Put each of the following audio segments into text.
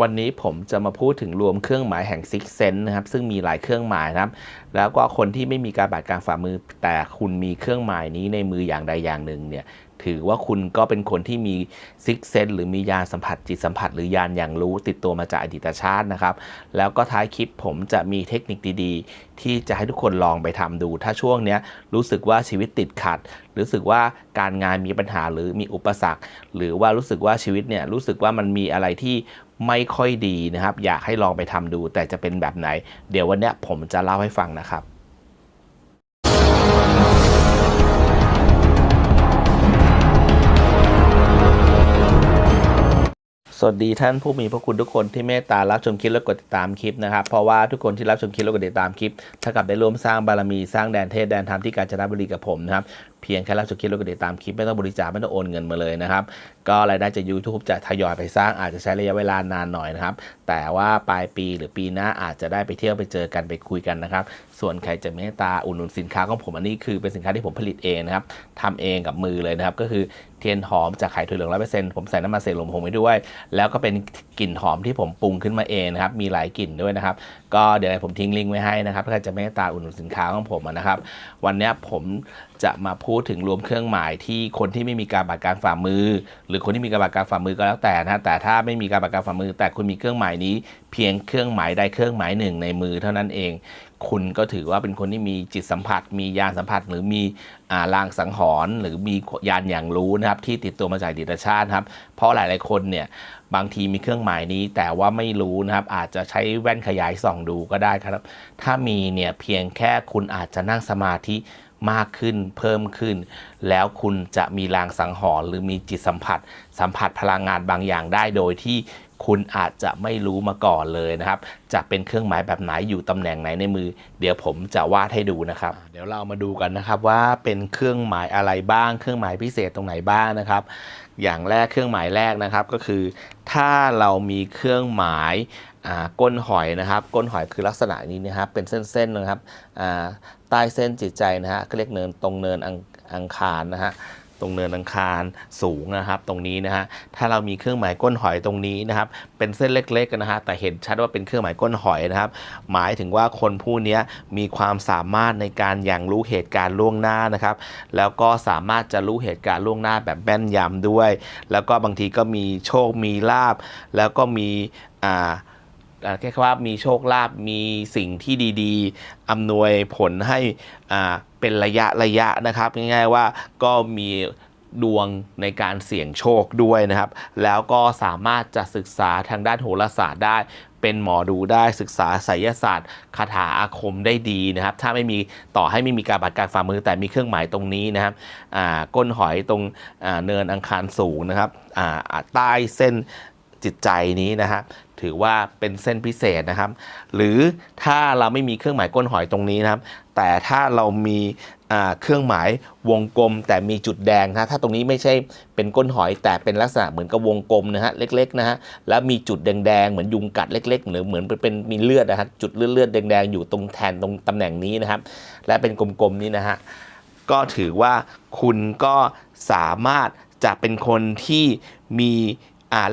วันนี้ผมจะมาพูดถึงรวมเครื่องหมายแห่งซิกเซนนะครับ ซึ่งมีหลายเครื่องหมายนะครับ แล้วก็คนที่ไม่มีการบาดกลางฝ่ามือ แต่คุณมีเครื่องหมายนี้ในมืออย่างใดอย่างหนึ่งเนี่ย ถือว่าคุณก็เป็นคนที่มีซิกเซนหรือมียานสัมผัสจิตสัมผัส หรือยานอย่างรู้ติดตัวมาจากอดีตชาตินะครับ แล้วก็ท้ายคลิปผมจะมีเทคนิคดีๆ ที่จะให้ทุกคนลองไปทำดู ถ้าช่วงเนี้ยรู้สึกว่าชีวิตติดขัด รู้สึกว่าการงานมีปัญหาหรือมีอุปสรรค หรือว่ารู้สึกว่าชีวิตเนี่ยรู้สึกว่ามันมีอะไรที่ไม่ค่อยดีนะครับ อยากให้ลองไปทำดู แต่จะเป็นแบบไหน เดี๋ยววันนี้ผมจะเล่าให้ฟังนะครับ สวัสดีท่านผู้มีพระคุณทุกคนที่เมตตารับชมคลิปและกดติดตามคลิปนะครับ เพราะว่าทุกคนที่รับชมคลิปและกดติดตามคลิปเท่ากับได้ร่วมสร้างบารมีสร้างแดนเทศแดนธรรมที่กาญจนบุรีกับผมนะครับ เพียงแค่รับชมคลิปและกดติดตามคลิปไม่ต้องบริจาคไม่ต้องโอนเงินมาเลยนะครับ ก็รายได้จาก YouTube จะทยอยไปสร้างอาจจะใช้ระยะเวลานานหน่อยนะครับ แต่ว่าปลายปีหรือปีหน้าอาจจะได้ไปเที่ยวไปเจอกันไปคุยกันนะครับ ส่วนใครจะเมตตาอุดหนุนสินค้าของผมอันนี้คือเป็นสินค้าที่ผมผลิตเองนะครับทำเองกับมือเลยนะครับก็คือเทียนหอมจากไข่ถั่วเหลืองร้อยเปอร์เซ็นต์ผมใส่น้ำมันเสกลมผงไปด้วย แล้วก็เป็นกลิ่นหอมที่ผมปรุงขึ้นมาเองนะครับมีหลายกลิ่นด้วยนะครับ ก็เดี๋ยวผมทิ้งลิงก์ไว้ให้นะครับถ้าใครจะเมตตาอุดหนุนสินค้าของผมนะครับ วันนี้ผม จะมาพูดถึงรวมเครื่องหมายที่คนที่ไม่มีการบัตรการฝ่ามือ หรือคนที่มีการบัตรการฝ่ามือก็แล้วแต่นะแต่ถ้าไม่มีการบัตรการฝ่ามือ แต่คุณมีเครื่องหมายนี้ เพียงเครื่องหมายใดเครื่องหมายหนึ่งในมือเท่านั้นเอง คุณก็ถือว่าเป็นคนที่มีจิตสัมผัส มียานสัมผัส หรือมีอาลางสังหรณ์หรือมียานอย่างรู้นะครับที่ติดตัวมาจากดีตชาติครับ เพราะหลาย ๆ คนเนี่ยบางทีมีเครื่องหมายนี้แต่ว่าไม่รู้นะครับ อาจจะใช้แว่นขยายส่องดูก็ได้ครับ ถ้ามีเนี่ยเพียงแค่คุณอาจจะนั่งสมาธิ มากขึ้นเพิ่มขึ้น แล้วคุณจะมีลางสังหรณ์หรือมีจิตสัมผัส สัมผัสพลังงานบางอย่างได้โดยที่คุณอาจจะไม่รู้มาก่อนเลยนะครับ จะเป็นเครื่องหมายแบบไหนอยู่ตำแหน่งไหนในมือ เดี๋ยวผมจะวาดให้ดูนะครับ เดี๋ยวเรามาดูกันนะครับว่าเป็นเครื่องหมายอะไรบ้าง เครื่องหมายพิเศษตรงไหนบ้างนะครับ อย่างแรกเครื่องหมายแรกนะครับก็คือ ถ้าเรามีเครื่องหมาย ก้นหอยนะครับก้นหอยคือลักษณะนี้นะครับเป็นเส้นๆนะครับใต้เส้นจิตใจนะฮะก็เรียกเนินตรงเนินอังอังคารนะฮะตรงเนินอังคารสูงนะครับ ตรงนี้นะฮะถ้าเรามีเครื่องหมายก้นหอยตรงนี้นะครับ เป็นเส้นเล็กๆนะฮะแต่เห็นชัดว่าเป็นเครื่องหมายก้นหอยนะครับ หมายถึงว่าคนผู้นี้มีความสามารถในการอย่างรู้เหตุการณ์ล่วงหน้านะครับ แล้วก็สามารถจะรู้เหตุการณ์ล่วงหน้าแบบแม่นยำด้วย แล้วก็บางทีก็มีโชคมีลาบ แล้วก็มีอ่า แค่ว่ามีโชคลาภมีสิ่งที่ดีๆอำนวยผลให้เป็นระยะระยะนะครับ ง่ายๆว่าก็มีดวงในการเสี่ยงโชคด้วยนะครับ แล้วก็สามารถจะศึกษาทางด้านโหราศาสตร์ได้ เป็นหมอดูได้ศึกษาไสยศาสตร์คาถาอาคมได้ดีนะครับ ถ้าไม่มีต่อให้ไม่มีการบัตรการฝ่ามือแต่มีเครื่องหมายตรงนี้นะครับก้นหอยตรงเนินอังคารสูงนะครับใต้เส้นจิตใจนี้นะฮะ ถือว่าเป็นเส้นพิเศษนะครับ หรือถ้าเราไม่มีเครื่องหมายก้นหอยตรงนี้นะครับ แต่ถ้าเรามีเครื่องหมายวงกลมแต่มีจุดแดงนะถ้าตรงนี้ไม่ใช่เป็นก้นหอย แต่เป็นลักษณะเหมือนกับวงกลมนะฮะเล็กๆนะฮะแล้วมีจุดแดงๆเหมือนยุงกัดเล็กๆหรือเหมือนเป็นมีเลือดนะฮะจุดเลือดๆแดงๆอยู่ตรงแทนตรงตำแหน่งนี้นะครับ และเป็นกลมๆนี้นะฮะก็ถือว่าคุณก็สามารถจะเป็นคนที่มี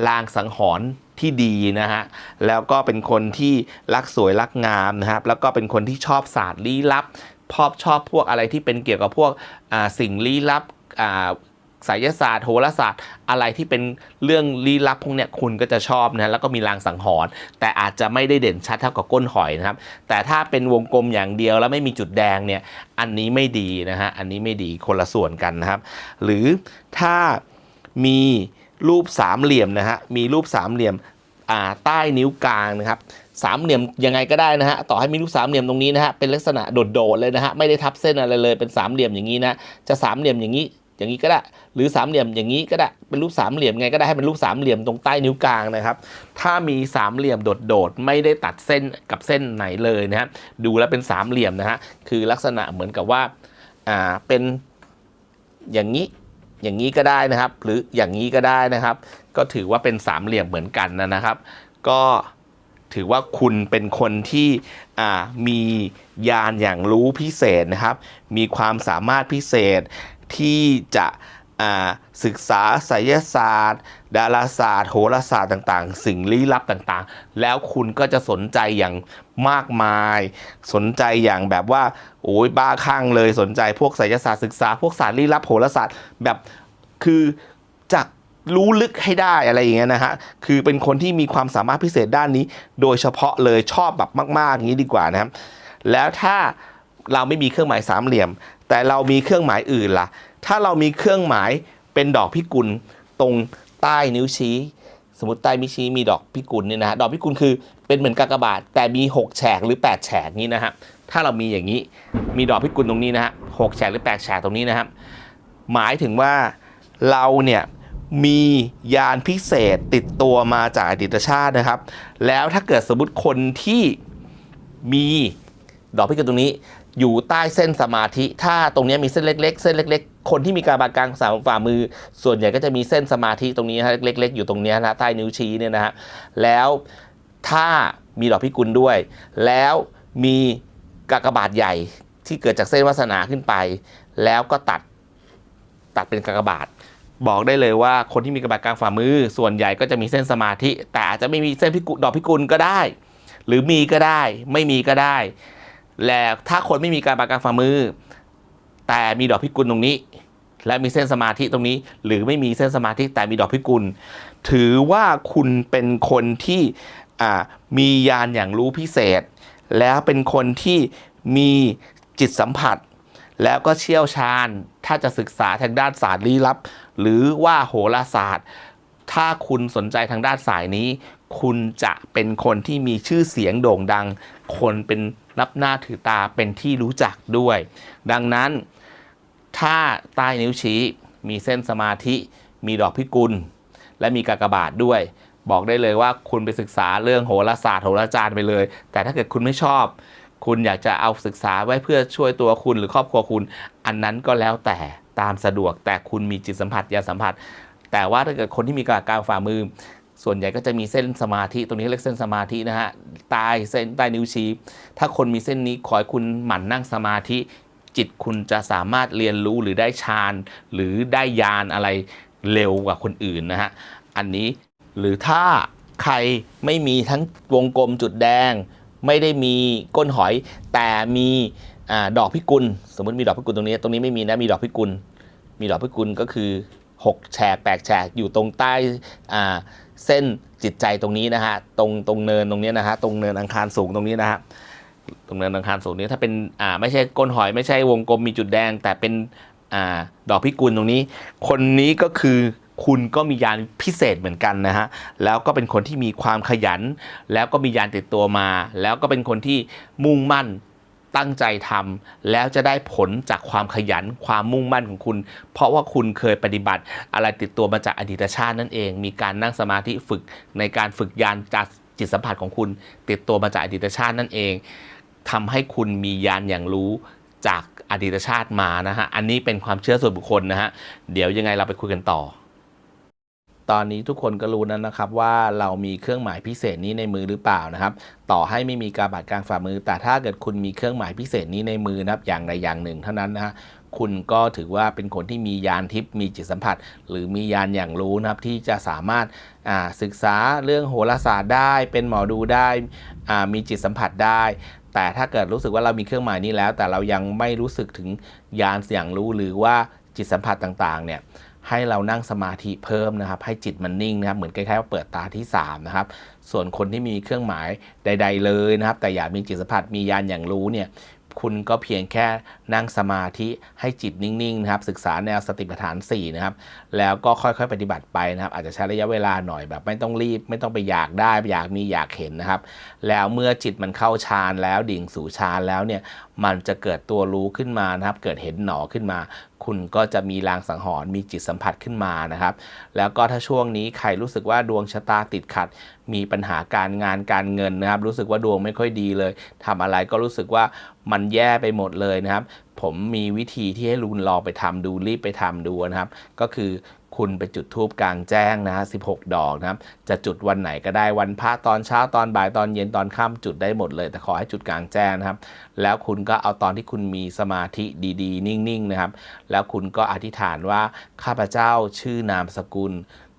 ลางสังหรณ์ ที่ดีนะฮะแล้วก็เป็นคนที่รักสวยรักงามนะครับแล้วก็เป็นคนที่ชอบศาสตร์ลี้ลับชอบชอบพวกอะไรที่เป็นเกี่ยวกับพวกสิ่งลี้ลับอ่าไสยศาสตร์โหราศาสตร์อะไรที่เป็นเรื่องลี้ลับพวกเนี้ยคุณก็จะชอบนะแล้วก็มีลางสังหรณ์แต่อาจจะไม่ได้เด่นชัดเท่ากับก้นหอยนะครับ แต่ถ้าเป็นวงกลมอย่างเดียวแล้วไม่มีจุดแดงเนี่ยอันนี้ไม่ดีนะฮะอันนี้ไม่ดีคนละส่วนกันนะครับ หรือถ้ามี รูปสามเหลี่ยมนะฮะมีรูปสามเหลี่ยมอ่าใต้นิ้วกลางนะครับสามเหลี่ยมยังไงก็ได้นะฮะต่อให้มีรูปสามเหลี่ยมตรงนี้นะฮะเป็นลักษณะโดดๆเลยนะฮะไม่ได้ทับเส้นอะไรเลยเป็นสามเหลี่ยมอย่างนี้นะจะสามเหลี่ยมอย่างนี้อย่างนี้ก็ได้ หรือสามเหลี่ยมอย่างนี้ก็ได้เป็นรูปสามเหลี่ยมไงก็ได้ให้เป็นรูปสามเหลี่ยมตรงใต้นิ้วกลางนะครับ ถ้ามีสามเหลี่ยมโดดๆไม่ได้ตัดเส้นกับเส้นไหนเลยนะฮะดูแล้วเป็นสามเหลี่ยมนะฮะคือลักษณะเหมือนกับว่าอ่าเป็นอย่างนี้ อย่างนี้ก็ได้นะครับ หรืออย่างนี้ก็ได้นะครับ ก็ถือว่าเป็นสามเหลี่ยมเหมือนกันนะครับ ก็ถือว่าคุณเป็นคนที่มียานอย่างรู้พิเศษนะครับ มีความสามารถพิเศษที่จะ ศึกษาไสยศาสตร์ ดาราศาสตร์ โหราศาสตร์ต่างๆ สิ่งลี้ลับต่างๆ แล้วคุณก็จะสนใจอย่างมากมาย สนใจอย่างแบบว่าโอ้ยบ้าคลั่งเลยสนใจพวกไสยศาสตร์ศึกษาพวกศาสตร์ลี้ลับโหราศาสตร์แบบคือจากรู้ลึกให้ได้อะไรอย่างเงี้ยนะฮะ คือเป็นคนที่มีความสามารถพิเศษด้านนี้ โดยเฉพาะเลยชอบแบบมากๆอย่างนี้ดีกว่านะครับ แล้วถ้าเราไม่มีเครื่องหมายสามเหลี่ยม แต่เรามีเครื่องหมายอื่นล่ะ ถ้าเรามีเครื่องหมายเป็นดอกพิกุลตรงใต้นิ้วชี้ สมมติใต้นิ้วชี้มีดอกพิกุลเนี่ยนะฮะดอกพิกุลคือเป็นเหมือนกากบาท แต่มี 6 แฉกหรือ 8 แฉกนี้นะฮะถ้าเรามีอย่างนี้มีดอกพิกุลตรงนี้นะฮะหกแฉกหรือ 8 แฉกตรงนี้นะครับ หมายถึงว่าเราเนี่ยมียานพิเศษติดตัวมาจากอดีตชาตินะครับ แล้วถ้าเกิดสมมติคนที่มีดอกพิกุลตรงนี้ อยู่ใต้เส้นสมาธิ ถ้าตรงนี้มีเส้นเล็ก ๆ เส้นเล็ก ๆ คนที่มีการบาดกลางสามฝ่ามือ ส่วนใหญ่ก็จะมีเส้นสมาธิตรงนี้นะฮะเล็ก ๆ อยู่ตรงนี้นะใต้นิ้วชี้เนี่ยนะฮะแล้วถ้ามีดอกพิกุลด้วย แล้วมีกากบาทใหญ่ที่เกิดจากเส้นวาสนาขึ้นไป แล้วก็ตัดตัดเป็นกากบาทบอกได้เลยว่าคนที่มีกระบาดกลางฝ่ามือ ส่วนใหญ่ก็จะมีเส้นสมาธิ แต่อาจจะไม่มีเส้นพิกุดอกพิกุลก็ได้ หรือมีก็ได้ ไม่มีก็ได้ แล้วถ้าคนไม่มีการบาดกลางฝ่ามือ แต่มีดอกพิกุลตรงนี้ และมีเส้นสมาธิตรงนี้ หรือไม่มีเส้นสมาธิแต่มีดอกพิกุล ถือว่าคุณเป็นคนที่มียานอย่างรู้พิเศษ แล้วเป็นคนที่มีจิตสัมผัส แล้วก็เชี่ยวชาญ ถ้าจะศึกษาทางด้านศาสตร์ลี้ลับ หรือว่าโหราศาสตร์ ถ้าคุณสนใจทางด้านสายนี้ คุณจะเป็นคนที่มีชื่อเสียงโด่งดัง คนเป็น นับหน้าถือตาเป็นที่รู้จักด้วย ดังนั้น ถ้าใต้นิ้วชี้มีเส้นสมาธิ มีดอกพิกุล และมีกากบาทด้วย บอกได้เลยว่าคุณไปศึกษาเรื่องโหราศาสตร์โหราจารย์ไปเลย แต่ถ้าเกิดคุณไม่ชอบ คุณอยากจะเอาศึกษาไว้เพื่อช่วยตัวคุณหรือครอบครัวคุณ อันนั้นก็แล้วแต่ตามสะดวกแต่คุณมีจิตสัมผัสยาสัมผัส แต่ว่าถ้าเกิดคนที่มีการกลางฝ่ามือ ส่วนใหญ่ก็จะมีเส้นสมาธิตรงนี้เรียกเส้นสมาธินะฮะใต้เส้นใต้นิ้วชี้ ถ้าคนมีเส้นนี้ขอให้คุณหมั่นนั่งสมาธิ จิตคุณจะสามารถเรียนรู้หรือได้ฌานหรือได้ญาณอะไรเร็วกว่าคนอื่นนะฮะอันนี้หรือถ้าใครไม่มีทั้งวงกลมจุดแดง ไม่ได้มีก้นหอยแต่มีอดอกพิกุล สมมติมีดอกพิกุลตรงนี้ ตรงนี้ไม่มีนะมีดอกพิกุล มีดอกพิกุลก็คือ 6 แฉกแปดแฉกอยู่ตรงใต้อ่า เส้นจิตใจตรงนี้นะฮะตรงตรงเนินตรงนี้นะฮะตรงเนินอังคารสูงตรงนี้นะฮะตรงเนินอังคารสูงนี้ถ้าเป็นอ่าไม่ใช่ก้นหอยไม่ใช่วงกลมมีจุดแดง แต่เป็นอ่าดอกพิกุลตรงนี้ คนนี้ก็คือคุณก็มียานพิเศษเหมือนกันนะฮะ แล้วก็เป็นคนที่มีความขยัน แล้วก็มียานติดตัวมา แล้วก็เป็นคนที่มุ่งมั่น ตั้งใจทำแล้วจะได้ผลจากความขยันความมุ่งมั่นของคุณ เพราะว่าคุณเคยปฏิบัติอะไรติดตัวมาจากอดีตชาตินั่นเอง มีการนั่งสมาธิฝึกในการฝึกยานจากจิตสัมผัสของคุณ ติดตัวมาจากอดีตชาตินั่นเองทำให้คุณมียานอย่างรู้จากอดีตชาติมานะฮะอันนี้เป็นความเชื่อส่วนบุคคลนะฮะเดี๋ยวยังไงเราไปคุยกันต่อ ตอนนี้ทุกคนก็รู้แล้วนะครับว่าเรามีเครื่องหมายพิเศษนี้ในมือหรือเปล่านะครับ ต่อให้ไม่มีการบาดกลางฝ่ามือ แต่ถ้าเกิดคุณมีเครื่องหมายพิเศษนี้ในมือนะครับอย่างใดอย่างหนึ่งเท่านั้นนะฮะคุณก็ถือว่าเป็นคนที่มียานทิพย์มีจิตสัมผัส หรือมียานอย่างรู้นะครับที่จะสามารถศึกษาเรื่องโหราศาสตร์ได้ เป็นหมอดูได้มีจิตสัมผัสได้ แต่ถ้าเกิดรู้สึกว่าเรามีเครื่องหมายนี้แล้ว แต่เรายังไม่รู้สึกถึงยานเสียงรู้หรือว่าจิตสัมผัสต่างๆเนี่ย ให้เรานั่งสมาธิเพิ่มนะครับ ให้จิตมันนิ่งนะครับ เหมือนคล้ายๆว่าเปิดตาที่3นะครับ ส่วนคนที่มีเครื่องหมายใด ๆ เลยนะครับ แต่อยากมีจิตสัมผัสมียานอย่างรู้เนี่ย คุณก็เพียงแค่นั่งสมาธิให้จิตนิ่งๆนะครับศึกษาแนวสติปัฏฐาน4นะครับแล้วก็ค่อยๆ ปฏิบัติไปนะครับ อาจจะใช้ระยะเวลาหน่อยแบบไม่ต้องรีบ ไม่ต้องไปอยากได้อยากมีอยากเห็นนะครับ แล้วเมื่อจิตมันเข้าฌานแล้วดิ่งสู่ฌานแล้วเนี่ยมันจะเกิดตัวรู้ขึ้นมานะครับ เกิดเห็นหนอขึ้นมา คุณก็จะมีลางสังหรณ์มีจิตสัมผัสขึ้นมานะครับ แล้วก็ถ้าช่วงนี้ใครรู้สึกว่าดวงชะตาติดขัด มีปัญหาการงานการเงินนะครับ รู้สึกว่าดวงไม่ค่อยดีเลยทำอะไรก็รู้สึกว่ามันแย่ไปหมดเลยนะครับ ผมมีวิธีที่ให้ลุนลองไปทำดูรีบไปทำดูนะครับ ก็คือคุณไปจุดทูบกลางแจ้งนะฮะ16 ดอกนะครับ จะจุดวันไหนก็ได้วันพระตอนเช้าตอนบ่ายตอนเย็นตอนค่ำจุดได้หมดเลย แต่ขอให้จุดกลางแจ้งนะครับ แล้วคุณก็เอาตอนที่คุณมีสมาธิดีๆ นิ่งๆนะครับ แล้วคุณก็อธิษฐานว่าข้าพเจ้าชื่อนามสกุล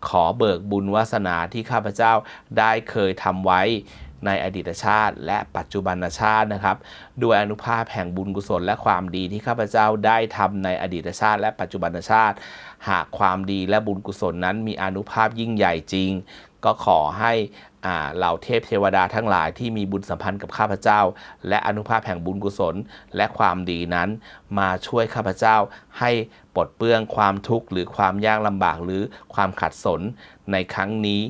ขอเบิกบุญวาสนาที่ข้าพเจ้าได้เคยทำไว้ในอดีตชาติและปัจจุบันชาตินะครับ ด้วยอนุภาพแห่งบุญกุศลและความดีที่ข้าพเจ้าได้ทำในอดีตชาติ และปัจจุบันชาติ หากความดีและบุญกุศลนั้นมีอนุภาพยิ่งใหญ่จริง ก็ขอให้เหล่าเทพเทวดาทั้งหลายที่มีบุญสัมพันธ์กับข้าพเจ้า และอนุภาพแห่งบุญกุศลและความดีนั้น มาช่วยข้าพเจ้าให้ปลดเปลื้องความทุกข์หรือความยากลำบากหรือความขัดสนในครั้งนี้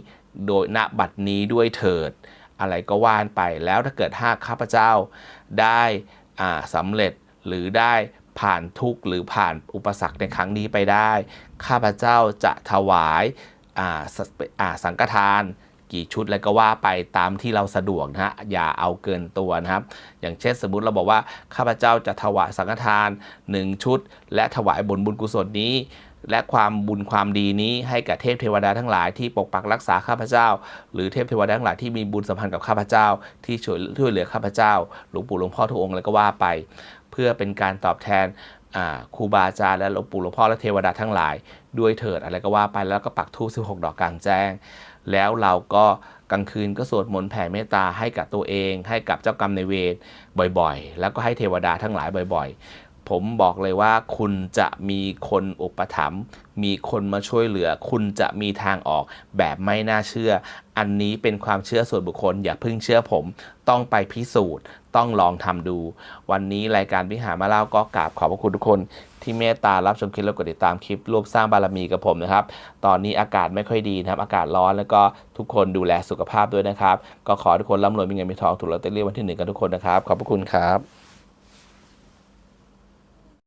โดยณบัดนี้ด้วยเถิด อะไรก็ว่านไปแล้วถ้าเกิดหากข้าพเจ้าได้อ่าสำเร็จหรือได้ผ่านทุกข์หรือผ่านอุปสรรคในครั้งนี้ไปได้ ข้าพเจ้าจะถวาย สังฆทาน กี่ชุดอะไรก็ว่าไปตามที่เราสะดวกนะฮะอย่าเอาเกินตัวนะครับ อย่างเช่นสมมติเราบอกว่าข้าพเจ้าจะถวายสังฆทาน 1 ชุด และถวายบนบุญกุศลนี้และความบุญความดีนี้ให้กับเทพเทวดาทั้งหลายที่ปกปักรักษาข้าพเจ้า หรือเทพเทวดาทั้งหลายที่มีบุญสัมพันธ์กับข้าพเจ้า ที่ช่วยช่วยเหลือข้าพเจ้า หลวงปู่หลวงพ่อทุกองค์อะไรก็ว่าไป เพื่อเป็นการตอบแทนครูบาอาจารย์และหลวงปู่หลวงพ่อและเทวดาทั้งหลาย ด้วยเถิดอะไรก็ว่าไปแล้วก็ปักทูบ16 ดอกกลางแจ้ง แล้วเราก็กลางคืนก็สวดมนต์แผ่เมตตาให้กับตัวเอง ให้กับเจ้ากรรมในเวรบ่อยๆ แล้วก็ให้เทวดาทั้งหลายบ่อยๆ ผมบอกเลยว่าคุณจะมีคนอุปถัมภ์มีคนมาช่วยเหลือ คุณจะมีทางออกแบบไม่น่าเชื่อ อันนี้เป็นความเชื่อส่วนบุคคล อย่าเพิ่งเชื่อผม ต้องไปพิสูจน์ ต้องลองทำดู วันนี้รายการพิหารมาเล่าก็กราบขอบพระคุณทุกคน ที่เมตตารับชมคลิปและกดติดตามคลิปร่วมสร้างบารมีกับผมนะครับ ตอนนี้อากาศไม่ค่อยดีนะครับ อากาศร้อนแล้วก็ทุกคนดูแลสุขภาพด้วยนะครับ ก็ขอทุกคนร่ำรวยมีเงินมีทองถูกลอตเตอรี่วันที่หนึ่งกันทุกคนนะครับ ขอบพระคุณครับ